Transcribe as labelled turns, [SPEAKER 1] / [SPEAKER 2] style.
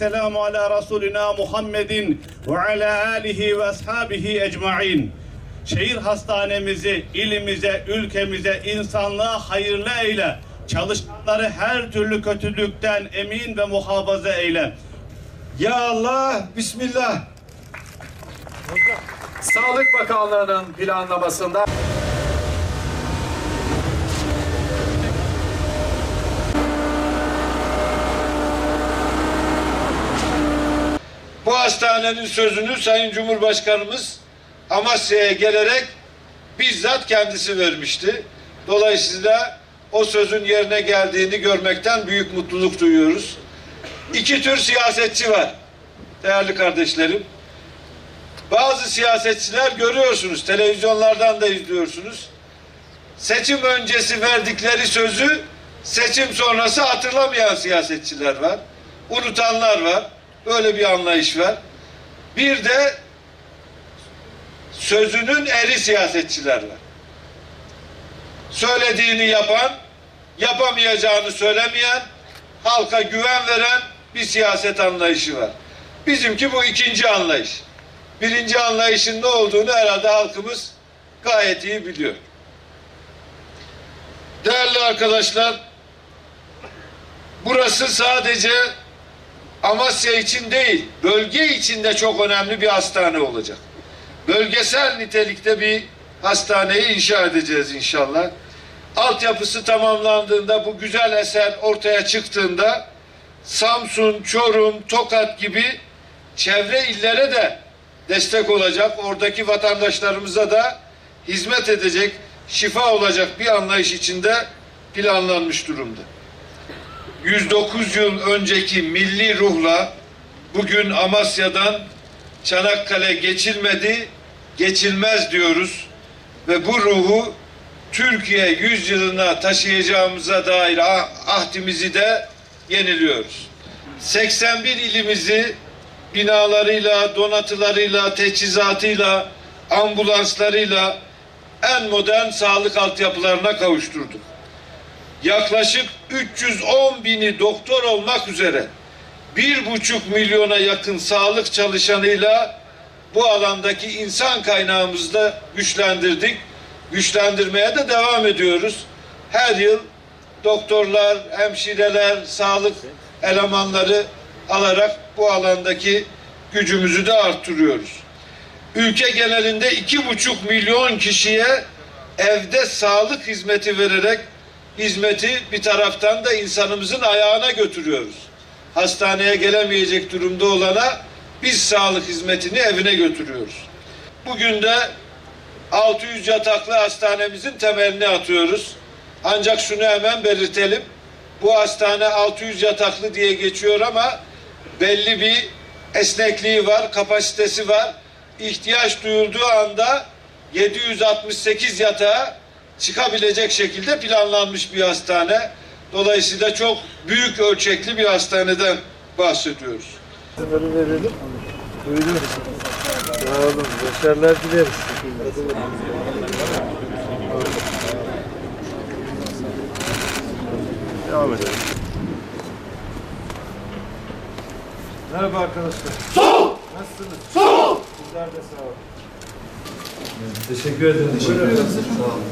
[SPEAKER 1] selamu ala Resulina Muhammedin ve ala alihi ve ashabihi ecmain. Şehir hastanemizi ilimize, ülkemize, insanlığa hayırlı eyle. Çalışanları her türlü kötülükten emin ve muhafaza eyle.
[SPEAKER 2] Ya Allah, Bismillah. Sağlık Bakanlığı'nın planlamasında
[SPEAKER 3] Bu hastanenin sözünü Sayın Cumhurbaşkanımız Amasya'ya gelerek bizzat kendisi vermişti. Dolayısıyla o sözün yerine geldiğini görmekten büyük mutluluk duyuyoruz. İki tür siyasetçi var değerli kardeşlerim. Bazı siyasetçiler görüyorsunuz, televizyonlardan da izliyorsunuz. Seçim öncesi verdikleri sözü seçim sonrası hatırlamayan siyasetçiler var. Unutanlar var. Böyle bir anlayış var. Bir de sözünün eri siyasetçiler var. Söylediğini yapan, yapamayacağını söylemeyen, halka güven veren bir siyaset anlayışı var. Bizimki bu ikinci anlayış. Birinci anlayışın ne olduğunu herhalde halkımız gayet iyi biliyor. Değerli arkadaşlar, burası sadece Amasya için değil, bölge için de çok önemli bir hastane olacak. Bölgesel nitelikte bir hastaneyi inşa edeceğiz inşallah. Altyapısı tamamlandığında, bu güzel eser ortaya çıktığında Samsun, Çorum, Tokat gibi çevre illere de destek olacak. Oradaki vatandaşlarımıza da hizmet edecek, şifa olacak bir anlayış içinde planlanmış durumda. 109 yıl önceki milli ruhla bugün Amasya'dan Çanakkale geçilmedi, geçilmez diyoruz. Ve bu ruhu Türkiye yüzyılına taşıyacağımıza dair ah- ahdimizi de yeniliyoruz. 81 ilimizi binalarıyla, donatılarıyla, teçhizatıyla, ambulanslarıyla en modern sağlık altyapılarına kavuşturduk yaklaşık 310 bini doktor olmak üzere bir buçuk milyona yakın sağlık çalışanıyla bu alandaki insan kaynağımızı da güçlendirdik. Güçlendirmeye de devam ediyoruz. Her yıl doktorlar, hemşireler, sağlık elemanları alarak bu alandaki gücümüzü de arttırıyoruz. Ülke genelinde iki buçuk milyon kişiye evde sağlık hizmeti vererek hizmeti bir taraftan da insanımızın ayağına götürüyoruz. Hastaneye gelemeyecek durumda olana biz sağlık hizmetini evine götürüyoruz. Bugün de 600 yataklı hastanemizin temelini atıyoruz. Ancak şunu hemen belirtelim. Bu hastane 600 yataklı diye geçiyor ama belli bir esnekliği var, kapasitesi var. İhtiyaç duyulduğu anda 768 yatağa çıkabilecek şekilde planlanmış bir hastane. Dolayısıyla çok büyük ölçekli bir hastaneden bahsediyoruz.
[SPEAKER 4] Bunları verelim. Buyurun. Sağ olun. Başarılar dileriz. Devam edelim. Merhaba arkadaşlar. Sağ ol. Nasılsınız? Sağ ol. Sizler de sağ olun. Teşekkür ederim. Teşekkür ederim. Sağ olun.